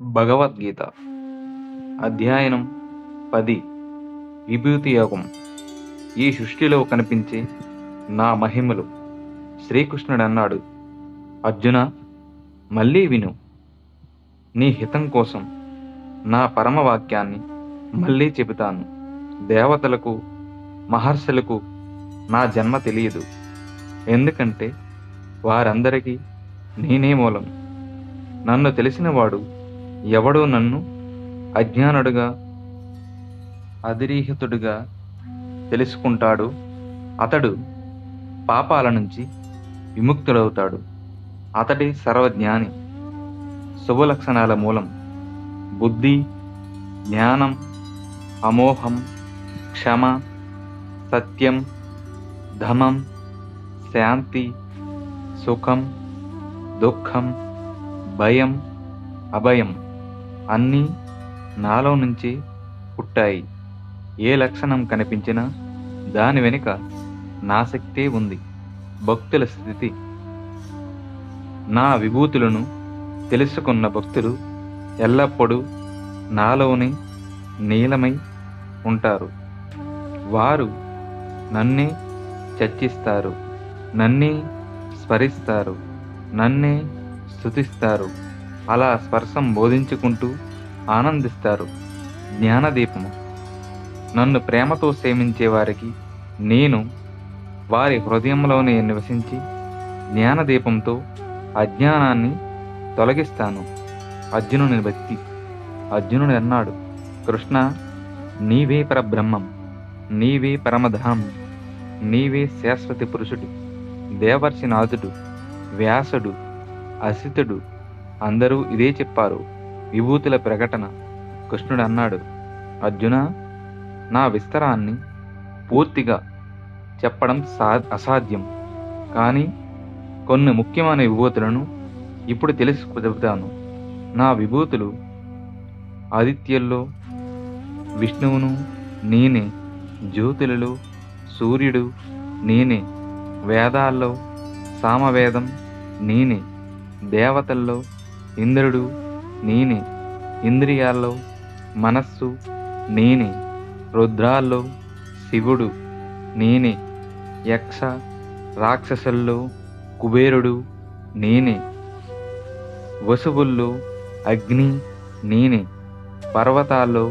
భగవద్గీత అధ్యయనం పది. విభూతి యోగం ఈ సృష్టిలో కనిపించే నా మహిమలు శ్రీకృష్ణుడు అన్నాడు అర్జున మళ్ళీ విను. నీ హితం కోసం నా పరమ వాక్యాన్ని మళ్ళీ చెబుతాను. దేవతలకు మహర్షులకు నా జన్మ తెలియదు. ఎందుకంటే వారందరికీ నేనే మూలం. నన్ను తెలిసినవాడు ఎవడో నన్ను అజ్ఞానుడుగా అధిరీహితుడుగా తెలుసుకుంటాడు. అతడు పాపాల నుంచి విముక్తుడవుతాడు. అతడి సర్వజ్ఞాని. శుభలక్షణాల మూలం బుద్ధి జ్ఞానం అమోహం క్షమ సత్యం ధమం శాంతి సుఖం దుఃఖం భయం అభయం. అన్నీ నాలో నుంచి పుట్టాయి. ఏ లక్షణం కనిపించినా దాని వెనుక నా శక్తే ఉంది. భక్తుల స్థితి. నా విభూతులను తెలుసుకున్న భక్తులు ఎల్లప్పుడూ నాలోనే నీలమై ఉంటారు. వారు నన్నే చర్చిస్తారు నన్నే స్మరిస్తారు. నన్నే స్తుతిస్తారు. అలా స్పర్శం బోధించుకుంటూ ఆనందిస్తారు జ్ఞానదీపము. నన్ను ప్రేమతో సేవించే వారికి నేను వారి హృదయంలోనే నివసించి జ్ఞానదీపంతో అజ్ఞానాన్ని తొలగిస్తాను. అర్జునుని భక్తి. అర్జునుడు అన్నాడు కృష్ణ నీవే పరబ్రహ్మం. నీవే పరమధామం. నీవే శాశ్వతి పురుషుడు. దేవర్షి నాథుడు. వ్యాసుడు. అసితుడు. అందరూ ఇదే చెప్పారు. విభూతుల ప్రకటన. కృష్ణుడు అన్నాడు అర్జున నా విస్తరాన్ని పూర్తిగా చెప్పడం సా అసాధ్యం. కానీ కొన్ని ముఖ్యమైన విభూతులను ఇప్పుడు తెలుసు చెబుతాను నా విభూతులు ఆదిత్యుల్లో విష్ణువును నేనే జ్యోతులలో సూర్యుడు నేనే వేదాల్లో సామవేదం నేనే దేవతల్లో ఇంద్రుడు నేనే. ఇంద్రియాల్లో మనస్సు నేనే. రుద్రాల్లో శివుడు నేనే. యక్ష రాక్షసుల్లో కుబేరుడు నేనే. వసువుల్లో అగ్ని నేనే. పర్వతాల్లో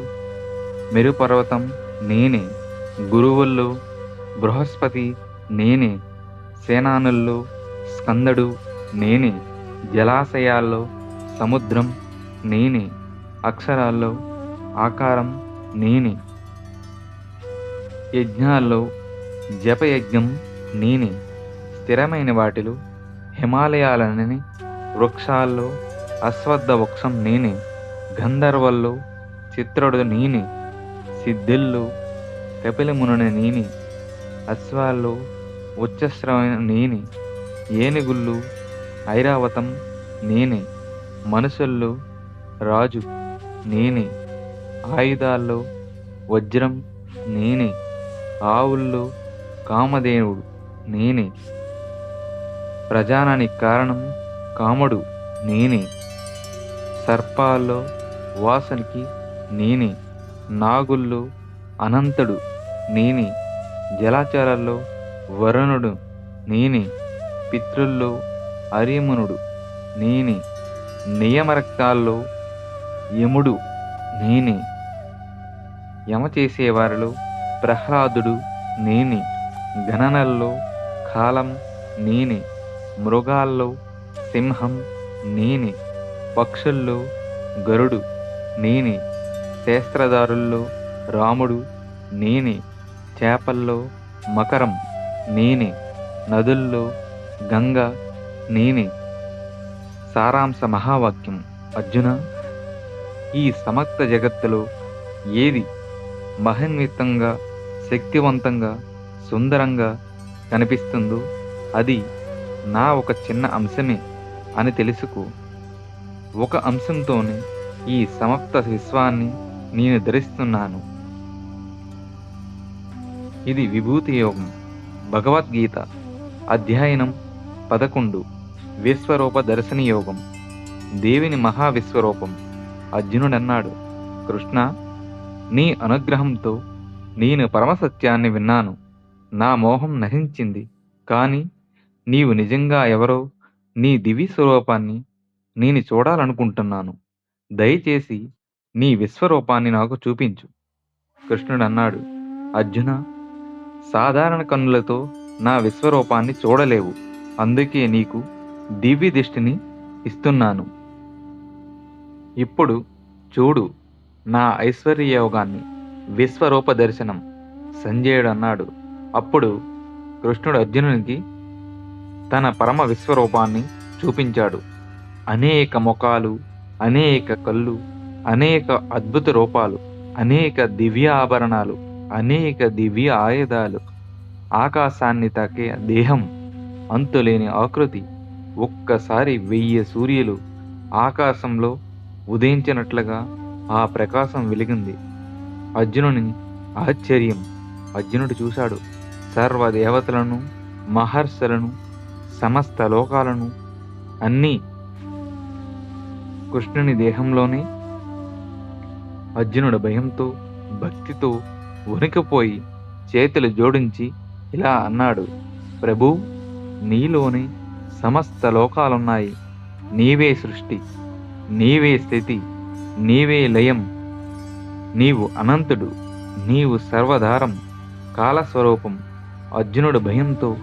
మెరుపర్వతం నేనే. గురువుల్లో బృహస్పతి నేనే. సేనానుల్లో స్కందడు నేనే. జలాశయాల్లో సముద్రం నేనే అక్షరాల్లో ఆకారం నేనే. యజ్ఞాల్లో జపయజ్ఞం నేనే. స్థిరమైన వాటిలో హిమాలయాలని వృక్షాల్లో అశ్వద్ధ వృక్షం నేనే. గంధర్వల్లో చిత్రుడు నేనే. సిద్ధుల్లో కపిలమునుని నేనే. అశ్వాల్లో ఉచ్చశ్రవణ నేనే. ఏనుగుళ్ళు ఐరావతం నేనే. మనుషుల్లో రాజు నేనే ఆయుధాల్లో వజ్రం నేనే ఆవుల్లో కామధేనుడు నేనే. ప్రజానానికి కారణం కాముడు నేనే సర్పాల్లో వాసనికి నేనే నాగుల్లో అనంతుడు నేనే జలాచారాల్లో వరుణుడు నేనే పితృల్లో అరిమునుడు నేనే. నియమరక్తాల్లో యముడు నేనే. యమ చేసేవారిలో ప్రహ్లాదుడు నేనే. గణనల్లో కాలం నేనే. మృగాల్లో సింహం నేనే. పక్షుల్లో గరుడు నేనే. శాస్త్రదారుల్లో రాముడు నేనే. చేపల్లో మకరం నేనే. నదుల్లో గంగ నేనే. సారాంశ మహావాక్యం. అర్జున ఈ సమస్త జగత్తులో ఏది మహన్వితంగా శక్తివంతంగా సుందరంగా కనిపిస్తుందో అది నా ఒక చిన్న అంశమే అని తెలుసుకో. ఒక అంశంతోనే ఈ సమస్త విశ్వాన్ని నేను ధరిస్తున్నాను. ఇది విభూతి యోగం. భగవద్గీత అధ్యయనం పదకొండు. విశ్వరూప దర్శని యోగం దేవిని మహావిశ్వరూపం. అర్జునుడన్నాడు. కృష్ణ నీ అనుగ్రహంతో నేను పరమసత్యాన్ని విన్నాను. నా మోహం నశించింది. కానీ నీవు నిజంగా ఎవరో నీ దివి స్వరూపాన్ని నేను చూడాలనుకుంటున్నాను. దయచేసి నీ విశ్వరూపాన్ని నాకు చూపించు. కృష్ణుడు అన్నాడు అర్జున సాధారణ కన్నులతో నా విశ్వరూపాన్ని చూడలేవు. అందుకే నీకు దివ్య దృష్టిని ఇస్తున్నాను. ఇప్పుడు చూడు నా ఐశ్వర్య యోగాన్ని విశ్వరూప దర్శనం. సంజయుడు అన్నాడు. అప్పుడు కృష్ణుడు అర్జునునికి తన పరమ విశ్వరూపాన్ని చూపించాడు. అనేక ముఖాలు అనేక కళ్ళు అనేక అద్భుత రూపాలు అనేక దివ్య ఆభరణాలు అనేక దివ్య ఆయుధాలు. ఆకాశాన్ని తాకే దేహం అంతులేని ఆకృతి. ఒక్కసారి వెయ్యి సూర్యులు ఆకాశంలో ఉదయించినట్లుగా ఆ ప్రకాశం వెలిగింది. అర్జునుని ఆశ్చర్యం. అర్జునుడు చూశాడు. సర్వదేవతలను మహర్షులను సమస్త లోకాలను అన్నీ కృష్ణుని దేహంలోనే అర్జునుడు భయంతో భక్తితో వణికిపోయి చేతులు జోడించి ఇలా అన్నాడు ప్రభు నీలోనే సమస్త లోకాలున్నాయి. నీవే సృష్టి నీవే స్థితి నీవే లయం. నీవు అనంతుడు నీవు సర్వధారం కాలస్వరూపం. అర్జునుడు భయంతో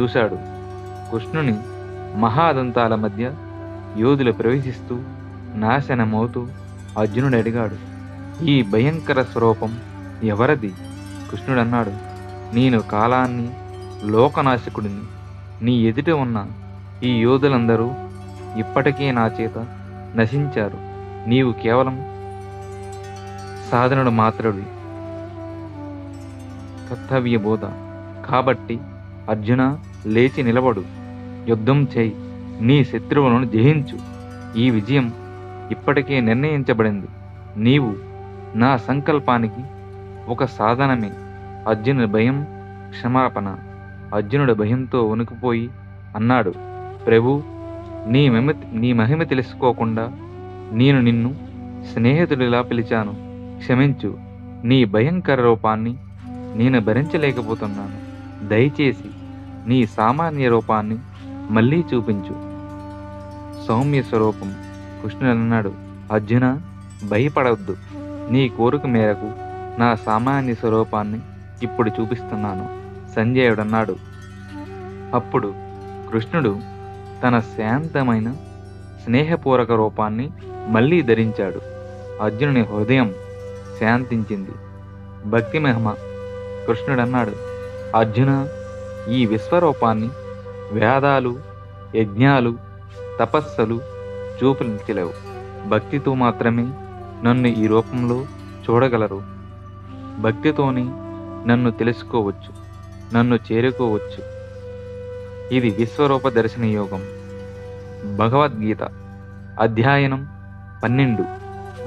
చూశాడు. కృష్ణుని మహాదంతాల మధ్య యోధులు ప్రవేశిస్తూ నాశనమవుతూ అర్జునుడు అడిగాడు ఈ భయంకర స్వరూపం ఎవరది? కృష్ణుడన్నాడు నేను కాలాన్ని లోకనాశకుడిని నీ ఎదుట ఉన్న ఈ యోధులందరూ ఇప్పటికే నా చేత నశించారు. నీవు కేవలం సాధనుడు మాత్రుడి కర్తవ్య బోధ. కాబట్టి అర్జున లేచి నిలబడు. యుద్ధం చేయి. నీ శత్రువులను జయించు. ఈ విజయం ఇప్పటికే నిర్ణయించబడింది. నీవు నా సంకల్పానికి ఒక సాధనమే. అర్జునుడి భయం క్షమాపణ. అర్జునుడి భయంతో వణుకుపోయి అన్నాడు. ప్రభు నీ మహిమ నీ మహిమ తెలుసుకోకుండా నేను నిన్ను స్నేహితుడిలా పిలిచాను. క్షమించు నీ భయంకర రూపాన్ని నేను భరించలేకపోతున్నాను. దయచేసి నీ సామాన్య రూపాన్ని మళ్ళీ చూపించు. సౌమ్య స్వరూపం కృష్ణుడు అన్నాడు. అర్జున భయపడవద్దు నీ కోరిక మేరకు నా సామాన్య స్వరూపాన్ని ఇప్పుడు చూపిస్తున్నాను. సంజయుడు అన్నాడు అప్పుడు కృష్ణుడు తన శాంతమైన స్నేహపూర్వక రూపాన్ని మళ్ళీ ధరించాడు. అర్జునుని హృదయం శాంతించింది. భక్తి మహిమ కృష్ణుడన్నాడు. అర్జున ఈ విశ్వరూపాన్ని వేదాలు యజ్ఞాలు తపస్సులు చూపించలేవు. భక్తితో మాత్రమే నన్ను ఈ రూపంలో చూడగలరు. భక్తితోనే నన్ను తెలుసుకోవచ్చు నన్ను చేరుకోవచ్చు. ఇది విశ్వరూప దర్శన యోగం. భగవద్గీత అధ్యయనం పన్నెండు.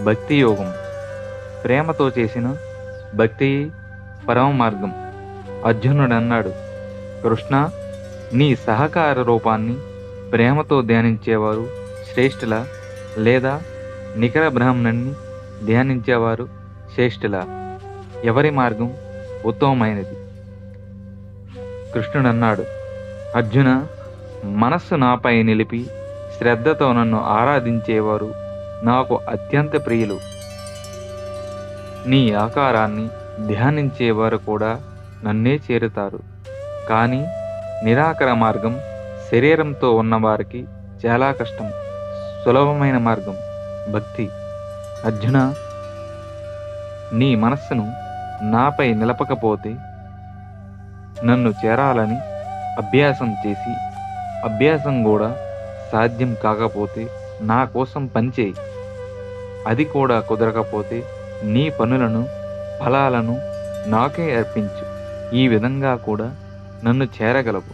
భక్తి యోగం. ప్రేమతో చేసిన భక్తి పరమ మార్గం అర్జునుడు అన్నాడు కృష్ణ నీ సహకార రూపాన్ని ప్రేమతో ధ్యానించేవారు శ్రేష్ఠుల లేదా నికర బ్రాహ్మణుణ్ణి ధ్యానించేవారు శ్రేష్ఠుల. ఎవరి మార్గం ఉత్తమమైనది? కృష్ణుడు అన్నాడు అర్జున మనస్సు నాపై నిలిపి శ్రద్ధతో నన్ను ఆరాధించేవారు నాకు అత్యంత ప్రియులు. నీ ఆకారాన్ని ధ్యానించేవారు కూడా నన్నే చేరుతారు. కానీ నిరాకర మార్గం శరీరంతో ఉన్నవారికి చాలా కష్టం. సులభమైన మార్గం భక్తి. అర్జున నీ మనస్సును నాపై నిలపకపోతే నన్ను చేరాలని అభ్యాసం చేసి అభ్యాసం కూడా సాధ్యం కాకపోతే నా కోసం పనిచేయి అది కూడా కుదరకపోతే నీ పనులను ఫలాలను నాకే అర్పించు. ఈ విధంగా కూడా నన్ను చేరగలవు.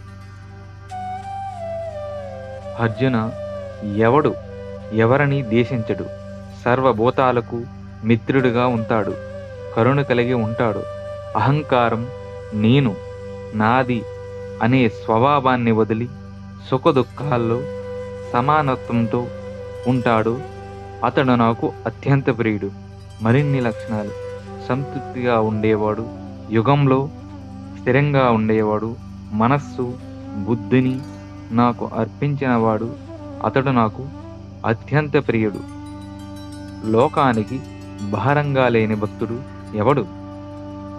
అర్జున ఎవడు ఎవరిని దేశించడు సర్వభూతాలకు మిత్రుడిగా ఉంటాడు. కరుణ కలిగి ఉంటాడు. అహంకారం నేను నాది అనే స్వభావాన్ని వదిలి సుఖ దుఃఖాల్లో సమానత్వంతో ఉంటాడు. అతడు నాకు అత్యంత ప్రియుడు. మరిన్ని లక్షణాలు. సంతృప్తిగా ఉండేవాడు. యుగంలో స్థిరంగా ఉండేవాడు. మనస్సు బుద్ధిని నాకు అర్పించినవాడు. అతడు నాకు అత్యంత ప్రియుడు. లోకానికి భారంగా లేని భక్తుడు ఎవడు?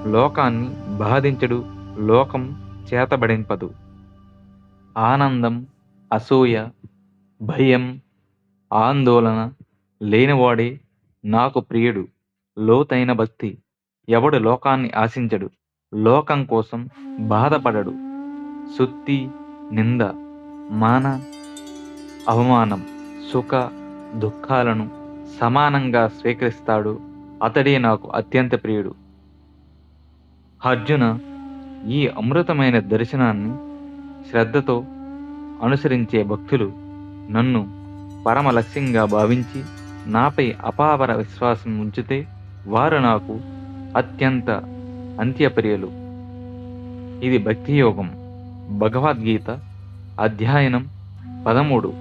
లోకాన్ని బాధించడు. లోకం చేతబడింపదు ఆనందం అసూయ భయం ఆందోళన లేనివాడే నాకు ప్రియుడు లోతైన భక్తి ఎవడు లోకాన్ని ఆశించడు లోకం కోసం బాధపడడు. సుత్తి నింద మాన అవమానం సుఖ దుఃఖాలను సమానంగా స్వీకరిస్తాడు అతడే నాకు అత్యంత ప్రియుడు. అర్జున ఈ అమృతమైన దర్శనాన్ని శ్రద్ధతో అనుసరించే భక్తులు నన్ను పరమ లక్ష్యంగా భావించి నాపై అపావర విశ్వాసం ఉంచితే వారు నాకు అత్యంత అంత్యప్రియులు. ఇది భక్తి యోగం భగవద్గీత అధ్యయనం పదమూడు.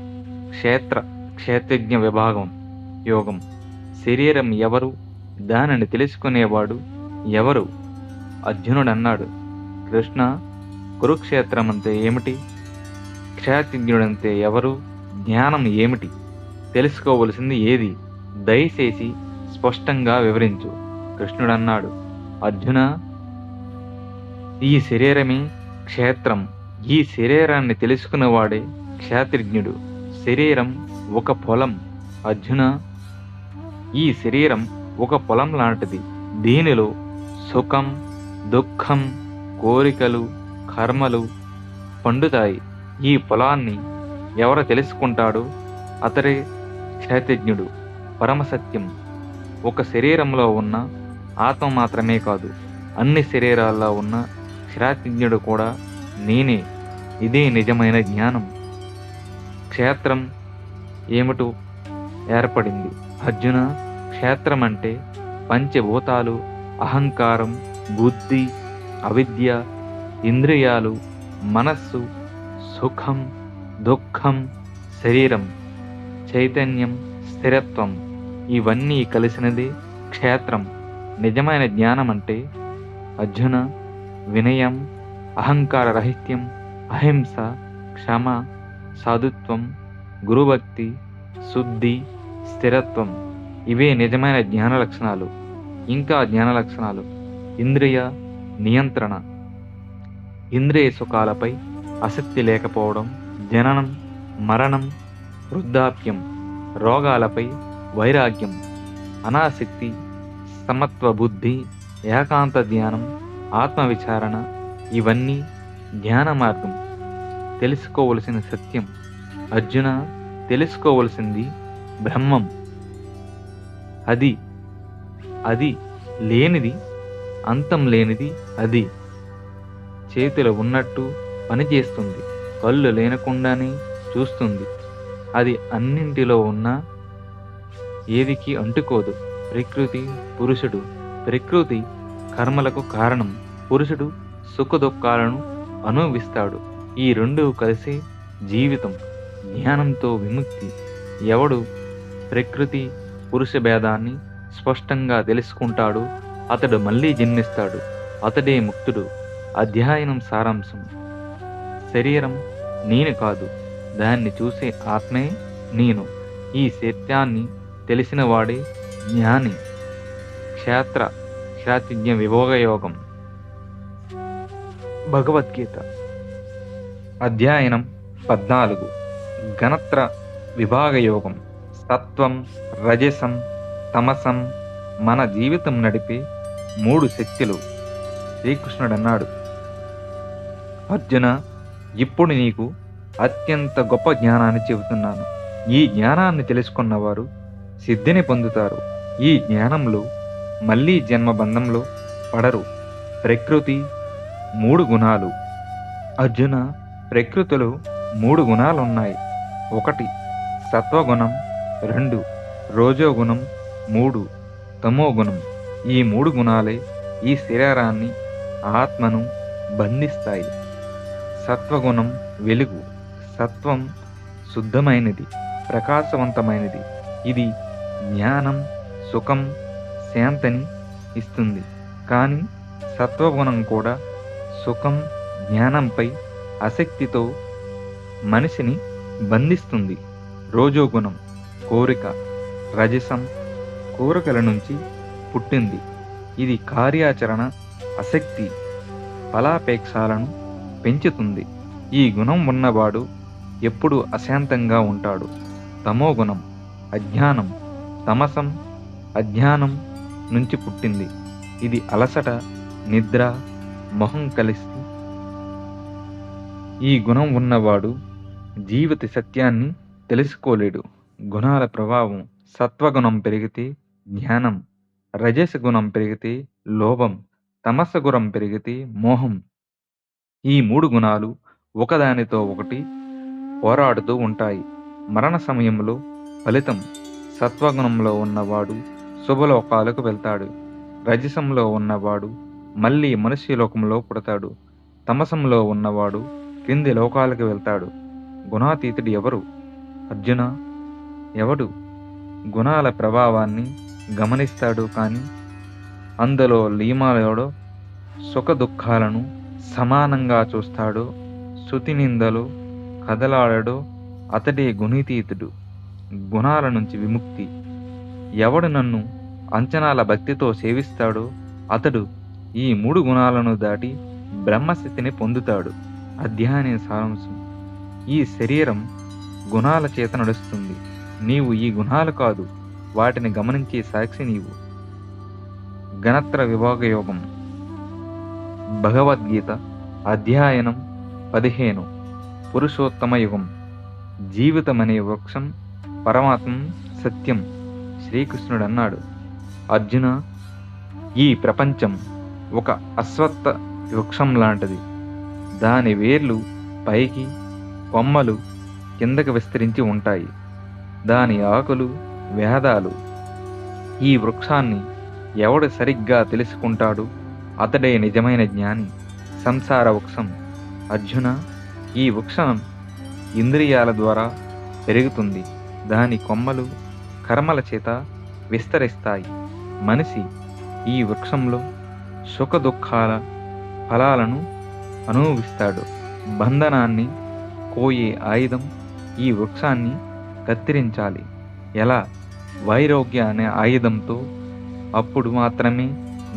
క్షేత్ర క్షేత్రజ్ఞ విభాగం యోగం. శరీరం ఎవరు? దానిని తెలుసుకునేవాడు ఎవరు? అర్జునుడు అన్నాడు కృష్ణ కురుక్షేత్రం అంటే ఏమిటి? క్షేత్రజ్ఞుడంతే ఎవరు? జ్ఞానం ఏమిటి? తెలుసుకోవలసింది ఏది? దయచేసి స్పష్టంగా వివరించు. కృష్ణుడన్నాడు. అర్జున ఈ శరీరమే క్షేత్రం. ఈ శరీరాన్ని తెలుసుకున్నవాడే క్షేత్రజ్ఞుడు. శరీరం ఒక పొలం. అర్జున ఈ శరీరం ఒక పొలం లాంటిది. దీనిలో సుఖం దుఃఖం కోరికలు కర్మలు పండుతాయి. ఈ పొలాన్ని ఎవరు తెలుసుకుంటాడో? అతడే క్షేత్రజ్ఞుడు పరమసత్యం. ఒక శరీరంలో ఉన్న ఆత్మ మాత్రమే కాదు అన్ని శరీరాల్లో ఉన్న క్షేత్రజ్ఞుడు కూడా నేనే. ఇదే నిజమైన జ్ఞానం. క్షేత్రం ఏమిటో ఏర్పడింది. అర్జున క్షేత్రం అంటే పంచభూతాలు అహంకారం బుద్ధి అవిద్య ఇంద్రియాలు మనస్సు సుఖం దుఃఖం శరీరం చైతన్యం స్థిరత్వం ఇవన్నీ కలిసినది క్షేత్రం. నిజమైన జ్ఞానం అంటే అర్జున వినయం అహంకార రహిత్యం అహింస క్షమ సాధుత్వం గురుభక్తి శుద్ధి స్థిరత్వం. ఇవే నిజమైన జ్ఞాన లక్షణాలు. ఇంకా జ్ఞాన లక్షణాలు. ఇంద్రియ నియంత్రణ. ఇంద్రియ సుఖాలపై ఆసక్తి లేకపోవడం జననం మరణం వృద్ధాప్యం రోగాలపై వైరాగ్యం అనాసక్తి సమత్వ బుద్ధి ఏకాంత ధ్యానం ఆత్మవిచారణ ఇవన్నీ జ్ఞాన మార్గం. తెలుసుకోవలసిన సత్యం. అర్జున తెలుసుకోవలసింది బ్రహ్మం. అది అది లేనిది అంతం లేనిది అది. చేతిలో ఉన్నట్టు పనిచేస్తుంది. కళ్ళు లేనకుండానే చూస్తుంది. అది అన్నింటిలో ఉన్న ఏదికి అంటుకోదు. ప్రకృతి పురుషుడు. ప్రకృతి కర్మలకు కారణం. పురుషుడు సుఖ దుఃఖాలను అనుభవిస్తాడు. ఈ రెండు కలిసి జీవితం. జ్ఞానంతో విముక్తి. ఎవడు ప్రకృతి పురుష భేదాన్ని స్పష్టంగా తెలుసుకుంటాడు అతడు మళ్ళీ జన్మిస్తాడు. అతడే ముక్తుడు. అధ్యయనం సారాంశం. శరీరం నేను కాదు. దాన్ని చూసే ఆత్మే నేను. ఈ సత్యాన్ని తెలిసినవాడే జ్ఞాని. క్షేత్ర క్షాతిజ్ఞ విభోగయోగం. భగవద్గీత. అధ్యయనం పద్నాలుగు. గణత్ర విభాగయోగం. సత్వం రజసం తమసం మన జీవితం నడిపే మూడు శక్తులు. శ్రీకృష్ణుడు అన్నాడు అర్జున ఇప్పుడు నీకు అత్యంత గొప్ప జ్ఞానాన్ని చెబుతున్నాను. ఈ జ్ఞానాన్ని తెలుసుకున్నవారు సిద్ధిని పొందుతారు. ఈ జ్ఞానంలో మళ్ళీ జన్మ బంధంలో పడరు. ప్రకృతి మూడు గుణాలు. అర్జున ప్రకృతిలో మూడు గుణాలు ఉన్నాయి ఒకటి సత్వగుణం రెండు రోజోగుణం మూడు తమో గుణం ఈ మూడు గుణాలే ఈ శరీరాన్ని ఆత్మను బంధిస్తాయి. సత్వగుణం వెలుగు. సత్వం శుద్ధమైనది ప్రకాశవంతమైనది. ఇది జ్ఞానం సుఖం శాంతిని ఇస్తుంది. కానీ సత్వగుణం కూడా సుఖం జ్ఞానంపై ఆసక్తితో మనిషిని బంధిస్తుంది. రోజోగుణం కోరిక రజసం కోరికల నుంచి పుట్టింది. ఇది కార్యాచరణ ఆసక్తి ఫలాపేక్షాలను పెంచుతుంది. ఈ గుణం ఉన్నవాడు ఎప్పుడు అశాంతంగా ఉంటాడు. తమో గుణం అజ్ఞానం తమసం అజ్ఞానం నుంచి పుట్టింది. ఇది అలసట నిద్ర మొహం కలిసి. ఈ గుణం ఉన్నవాడు జీవిత సత్యాన్ని తెలుసుకోలేడు. గుణాల ప్రభావం సత్వగుణం పెరిగితే జ్ఞానం రజస గుణం పెరిగితే లోభం తమస గుణం పెరిగితే మోహం. ఈ మూడు గుణాలు ఒకదానితో ఒకటి పోరాడుతూ ఉంటాయి. మరణ సమయంలో ఫలితం సత్వగుణంలో ఉన్నవాడు శుభలోకాలకు వెళ్తాడు. రజసంలో ఉన్నవాడు మళ్ళీ మనుష్యలోకంలో పుడతాడు. తమసంలో ఉన్నవాడు క్రింది లోకాలకు వెళ్తాడు. గుణాతీతుడు ఎవరు? అర్జున ఎవడు? గుణాల ప్రభావాన్ని గమనిస్తాడు కానీ అందులో లీమాలోడో సుఖ దుఃఖాలను సమానంగా చూస్తాడు. శృతినిందలు కదలాడడు అతడే గుణితీతుడు గుణాల నుంచి విముక్తి. ఎవడు నన్ను అంచనాల భక్తితో సేవిస్తాడో అతడు ఈ మూడు గుణాలను దాటి బ్రహ్మస్థితిని పొందుతాడు. అధ్యాయం సారాంశం. ఈ శరీరం గుణాల చేత నడుస్తుంది. నీవు ఈ గుణాలు కాదు వాటిని గమనించే సాక్షి నీవు. గణత్ర విభాగయోగం. భగవద్గీత అధ్యయనం పదిహేను. పురుషోత్తమ యుగం. జీవితమనే వృక్షం పరమాత్మ సత్యం. శ్రీకృష్ణుడు అన్నాడు అర్జున ఈ ప్రపంచం ఒక అశ్వత్థ వృక్షం లాంటిది. దాని వేర్లు పైకి కొమ్మలు కిందకి విస్తరించి ఉంటాయి. దాని ఆకులు వేదాలు. ఈ వృక్షాన్ని ఎవడు సరిగ్గా తెలుసుకుంటాడు? అతడే నిజమైన జ్ఞాని సంసార వృక్షం. అర్జున ఈ వృక్షం ఇంద్రియాల ద్వారా పెరుగుతుంది. దాని కొమ్మలు కర్మల చేత విస్తరిస్తాయి. మనిషి ఈ వృక్షంలో సుఖ దుఃఖాల ఫలాలను అనుభవిస్తాడు. బంధనాన్ని కోయే ఆయుధం ఈ వృక్షాన్ని కత్తిరించాలి. ఎలా? వైరోగ్య అనే ఆయుధంతో అప్పుడు మాత్రమే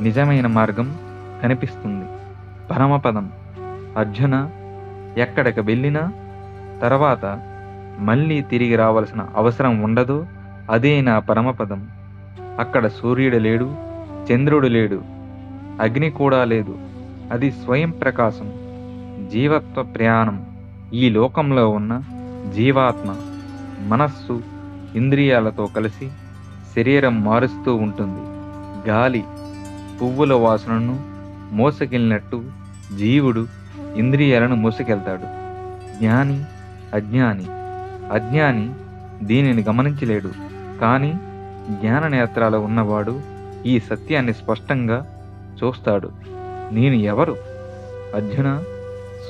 నిజమైన మార్గం కనిపిస్తుంది. పరమపదం. అర్జున ఎక్కడికి వెళ్ళినా తర్వాత మళ్ళీ తిరిగి రావాల్సిన అవసరం ఉండదో. అదే నా పరమపదం. అక్కడ సూర్యుడు లేడు చంద్రుడు లేడు అగ్ని కూడా లేదు. అది స్వయం ప్రకాశం జీవత్వ ప్రయాణం. ఈ లోకంలో ఉన్న జీవాత్మ మనస్సు ఇంద్రియాలతో కలిసి శరీరం మారుస్తూ ఉంటుంది. గాలి పువ్వుల వాసనను మోసకెళ్ళినట్టు జీవుడు ఇంద్రియాలను మోసుకెళ్తాడు. జ్ఞాని అజ్ఞాని. అజ్ఞాని దీనిని గమనించలేడు. కానీ జ్ఞాన నేత్రాలు ఉన్నవాడు ఈ సత్యాన్ని స్పష్టంగా చూస్తాడు. నేను ఎవరు? అర్జున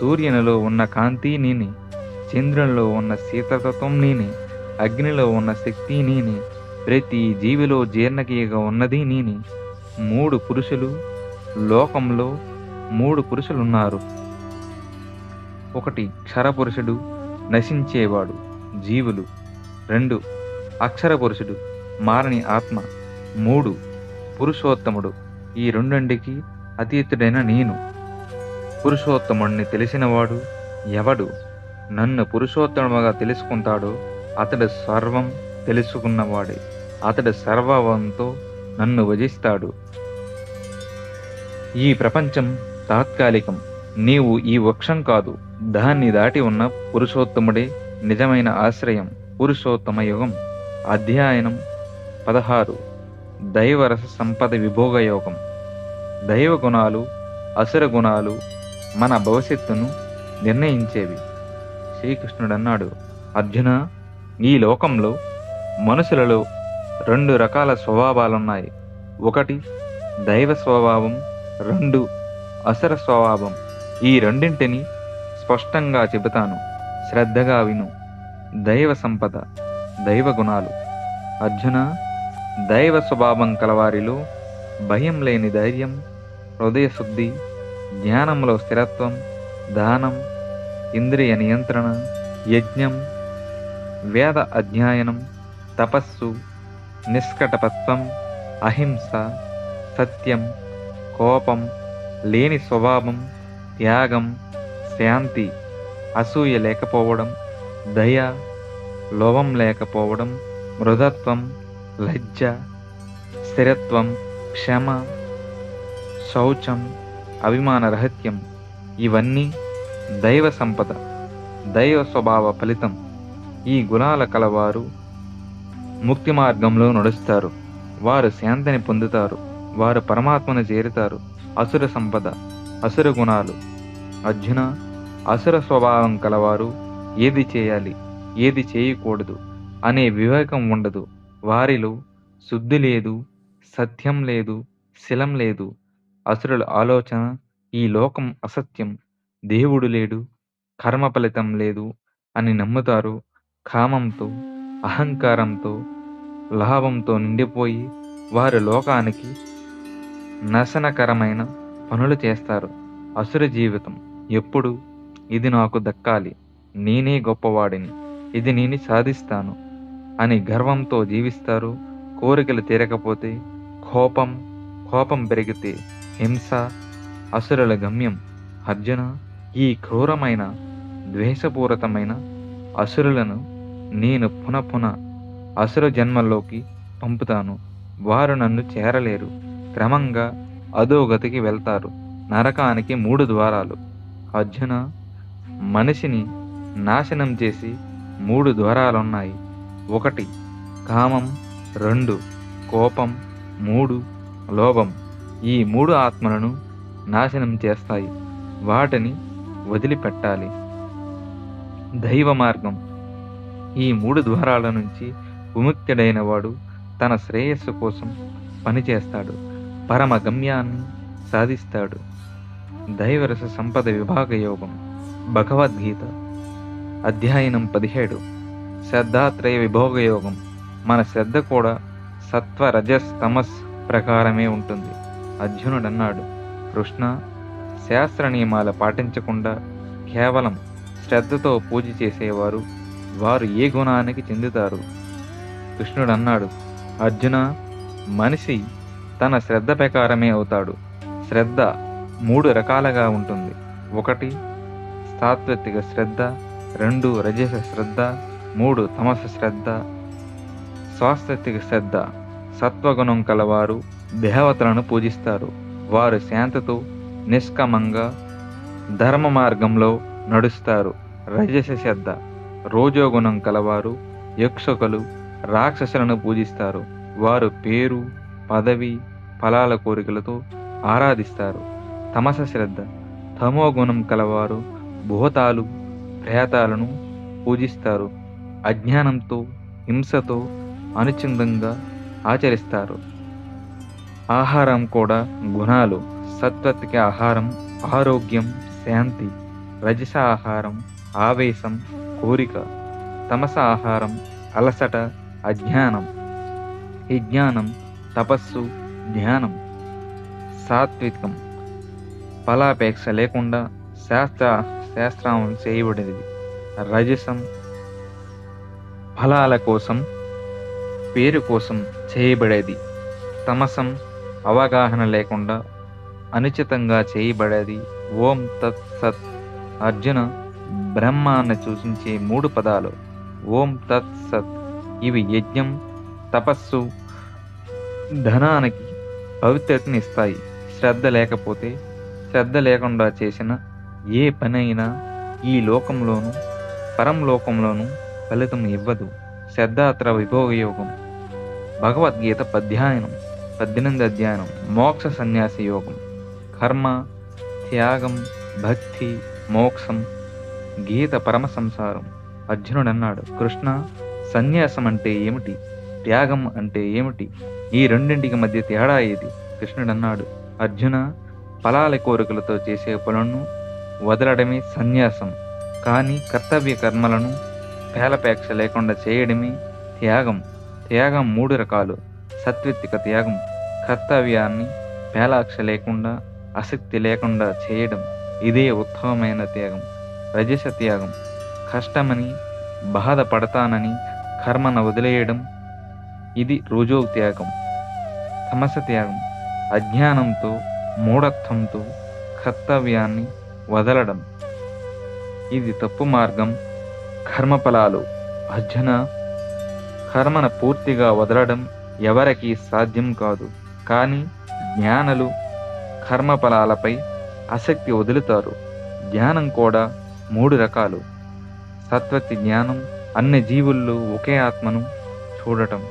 సూర్యునిలో ఉన్న కాంతి నేనే. చంద్రునిలో ఉన్న శీతతత్వం నేనే. అగ్నిలో ఉన్న శక్తి నేనే. ప్రతి జీవిలో జీర్ణకీయగా ఉన్నది నేనే. మూడు పురుషులు లోకంలో మూడు పురుషులున్నారు. ఒకటి క్షరపురుషుడు నశించేవాడు జీవులు. రెండు అక్షర పురుషుడు మారని ఆత్మ. మూడు పురుషోత్తముడు. ఈ రెండింటికి అతీతుడైన నేను. పురుషోత్తముడిని తెలిసినవాడు ఎవడు? నన్ను పురుషోత్తముగా తెలుసుకుంటాడో అతడు సర్వం తెలుసుకున్నవాడే. అతడు సర్వవంతో నన్ను వజిస్తాడు ఈ ప్రపంచం తాత్కాలికం. నీవు ఈ వృక్షం కాదు దాన్ని దాటి ఉన్న పురుషోత్తముడే నిజమైన ఆశ్రయం పురుషోత్తమ యుగం. అధ్యయనం పదహారు. దైవరస సంపద విభోగ యోగం. దైవ గుణాలు అసుర గుణాలు మన భవిష్యత్తును నిర్ణయించేవి. శ్రీకృష్ణుడు అన్నాడు అర్జున ఈ లోకంలో మనుషులలో రెండు రకాల స్వభావాలున్నాయి. ఒకటి దైవ స్వభావం రెండు అసర స్వభావం. ఈ రెండింటిని స్పష్టంగా చెబుతాను. శ్రద్ధగా విను. దైవ సంపద దైవ గుణాలు. అర్జున దైవ స్వభావం కలవారిలో భయం లేని ధైర్యం హృదయ శుద్ధి జ్ఞానంలో స్థిరత్వం దానం ఇంద్రియ నియంత్రణ యజ్ఞం వేద అధ్యయనం తపస్సు నిష్కటపత్వం అహింస సత్యం కోపం లేని స్వభావం త్యాగం శాంతి అసూయ లేకపోవడం దయ లోభం లేకపోవడం మృదత్వం లజ్జ స్థిరత్వం క్షమ శౌచం అభిమాన రహత్యం ఇవన్నీ దైవ సంపద దైవ స్వభావ ఫలితం ఈ గుణాల కలవారు. ముక్తి మార్గంలో నడుస్తారు. వారు శాంతిని పొందుతారు. వారు పరమాత్మను చేరుతారు. అసుర సంపద అసుర గుణాలు. అర్జున అసుర స్వభావం కలవారు. ఏది చేయాలి ఏది చేయకూడదు అనే వివేకం ఉండదు. వారిలో శుద్ధి లేదు సత్యం లేదు శిలం లేదు. అసురుల ఆలోచన ఈ లోకం అసత్యం. దేవుడు లేడు కర్మ ఫలితం లేదు అని నమ్ముతారు. కామంతో అహంకారంతో లాభంతో నిండిపోయి వారి లోకానికి నశనకరమైన పనులు చేస్తారు. అసుర జీవితం ఎప్పుడు? ఇది నాకు దక్కాలి. నేనే గొప్పవాడిని. ఇది నేను సాధిస్తాను. అని గర్వంతో జీవిస్తారు. కోరికలు తీరకపోతే కోపం కోపం పెరిగితే హింస అసురుల గమ్యం. అర్జున ఈ క్రూరమైన ద్వేషపూరితమైన అసురులను నేను పునఃపున అసుర జన్మల్లోకి పంపుతాను. వారు నన్ను చేరలేరు. క్రమంగా అధోగతికి వెళ్తారు. నరకానికి మూడు ద్వారాలు. అర్జున మనిషిని నాశనం చేసి మూడు ద్వారాలున్నాయి. ఒకటి కామం. రెండు కోపం. మూడు లోభం. ఈ మూడు ఆత్మలను నాశనం చేస్తాయి. వాటిని వదిలిపెట్టాలి. దైవ మార్గం. ఈ మూడు ద్వారాల నుంచి విముక్తుడైన వాడు తన శ్రేయస్సు కోసం పనిచేస్తాడు. పరమ గమ్యాన్ని సాధిస్తాడు. దైవరస సంపద విభాగ యోగం భగవద్గీత అధ్యయనం పదిహేడు. శ్రద్ధాత్రయ విభోగ యోగం మన శ్రద్ధ కూడా సత్వ రజస్ తమస్ ప్రకారమే ఉంటుంది. అర్జునుడు అన్నాడు కృష్ణ శాస్త్ర నియమాలు పాటించకుండా కేవలం శ్రద్ధతో పూజ చేసేవారు వారు ఏ గుణానికి చెందుతారు? కృష్ణుడు అన్నాడు అర్జున మనిషి తన శ్రద్ధ ప్రకారమే అవుతాడు. శ్రద్ధ మూడు రకాలుగా ఉంటుంది. ఒకటి సాత్విక శ్రద్ధ. రెండు రజస శ్రద్ధ. మూడు తమస శ్రద్ధ. స్వాస్థిక శ్రద్ధ. సత్వగుణం కలవారు దేవతలను పూజిస్తారు. వారు శాంతతో నిష్కమంగా ధర్మ మార్గంలో నడుస్తారు. రజస శ్రద్ధ. రోజోగుణం కలవారు యక్షకులు రాక్షసులను పూజిస్తారు. వారు పేరు పదవి ఫలాల కోరికలతో ఆరాధిస్తారు. తమస శ్రద్ధ తమో గుణం కలవారు భూతాలు ప్రేతాలను పూజిస్తారు. అజ్ఞానంతో హింసతో అనుచిందంగా ఆచరిస్తారు. ఆహారం కూడా గుణాలు. సత్వతిక ఆహారం ఆరోగ్యం శాంతి. రజస ఆహారం ఆవేశం కోరిక. తమస ఆహారం అలసట అజ్ఞానం. విజ్ఞానం తపస్సు ధ్యానం సాత్వికం ఫలాపేక్ష లేకుండా శాస్త్ర శాస్త్రం చేయబడినది రజసం ఫలాల కోసం పేరు కోసం చేయబడేది. తమసం అవగాహన లేకుండా అనుచితంగా చేయబడేది. ఓం తత్ సత్. అర్జున బ్రహ్మాన్ని సూచించే మూడు పదాలు. ఓం తత్ సత్. ఇవి యజ్ఞం తపస్సు ధనానికి పవిత్రతని ఇస్తాయి. శ్రద్ధ లేకపోతే శ్రద్ధ లేకుండా చేసిన ఏ పనైనా ఈ లోకంలోనూ పరంలోకంలోనూ ఫలితం ఇవ్వదు. శ్రద్ధాత్ర విభోగ యోగం భగవద్గీత పద్యాయనం పద్దెనిమిది అధ్యయనం మోక్ష సన్యాస యోగం. కర్మ త్యాగం భక్తి మోక్షం గీత పరమ సంసారం. అర్జునుడు అన్నాడు కృష్ణ సన్యాసం అంటే ఏమిటి? త్యాగం అంటే ఏమిటి? ఈ రెండింటికి మధ్య తేడా ఏది? కృష్ణుడు అన్నాడు అర్జున ఫలాల కోరికలతో చేసే పనులను వదలడమే సన్యాసం. కానీ కర్తవ్య కర్మలను పేలపేక్ష లేకుండా చేయడమే త్యాగం. త్యాగం మూడు రకాలు. సత్విత్తిక త్యాగం కర్తవ్యాన్ని పేలాక్ష లేకుండా ఆసక్తి లేకుండా చేయడం. ఇదే ఉత్తమమైన త్యాగం. రజస త్యాగం. కష్టమని బాధపడతానని కర్మను వదిలేయడం ఇది రోజో త్యాగం తమస త్యాగం. అజ్ఞానంతో మూఢత్వంతో కర్తవ్యాన్ని వదలడం. ఇది తప్పు మార్గం కర్మఫలాలు. అర్జున కర్మను పూర్తిగా వదలడం ఎవరికీ సాధ్యం కాదు. కానీ జ్ఞానులు కర్మఫలాలపై ఆసక్తి వదులుతారు. జ్ఞానం కూడా మూడు రకాలు. సత్వతి జ్ఞానం అన్ని జీవుల్లో ఒకే ఆత్మను చూడటం.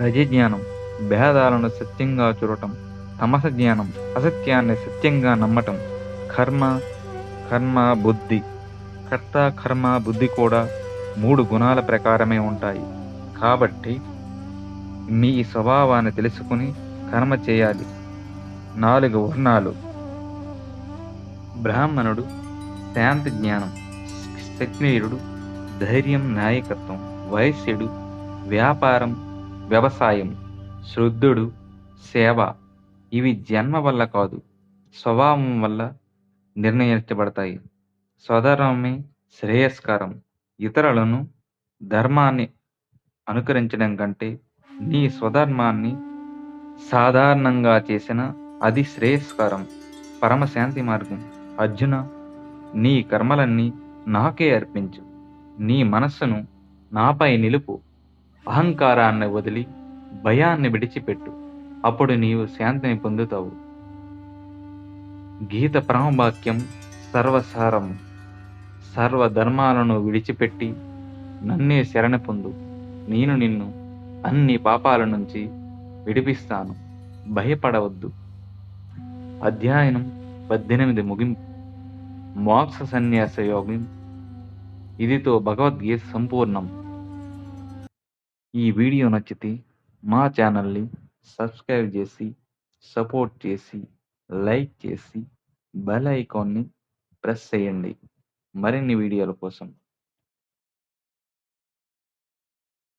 రజజ్ఞానం భేదాలను సత్యంగా చూడటం తమస జ్ఞానం అసత్యాన్ని సత్యంగా నమ్మటం కర్మ కర్మ బుద్ధి కర్త కర్మ బుద్ధి కూడా మూడు గుణాల ప్రకారమే ఉంటాయి. కాబట్టి మీ స్వభావాన్ని తెలుసుకుని కర్మ చేయాలి. నాలుగు వర్ణాలు. బ్రాహ్మణుడు శాంతి జ్ఞానం క్షత్రియుడు ధైర్యం నాయకత్వం వైశ్యుడు వ్యాపారం వ్యవసాయం శుద్ధుడు సేవ ఇవి జన్మ వల్ల కాదు స్వభావం వల్ల నిర్ణయించబడతాయి. స్వధర్మమే శ్రేయస్కరం. ఇతరులను ధర్మాన్ని అనుకరించడం కంటే నీ స్వధర్మాన్ని సాధారణంగా చేసిన అది శ్రేయస్కరం పరమశాంతి మార్గం. అర్జున నీ కర్మలన్నీ నాకే అర్పించు. నీ మనస్సును నాపై నిలుపు. అహంకారాన్ని వదిలి భయాన్ని విడిచిపెట్టు. అప్పుడు నీవు శాంతిని పొందుతావు. గీత పరమవాక్యం సర్వసారం. సర్వధర్మాలను విడిచిపెట్టి నన్నే శరణ పొందు. నేను నిన్ను అన్ని పాపాల నుంచి విడిపిస్తాను. భయపడవద్దు. అధ్యయనం పద్దెనిమిది ముగింపు. మోక్ష సన్యాస యోగం. ఇదితో భగవద్గీత సంపూర్ణం. ఈ వీడియో నచ్చితే మా ఛానల్ని సబ్స్క్రైబ్ చేసి సపోర్ట్ చేసి లైక్ చేసి బెల్ ఐకాన్ని ప్రెస్ చేయండి. మరిన్ని వీడియోల కోసం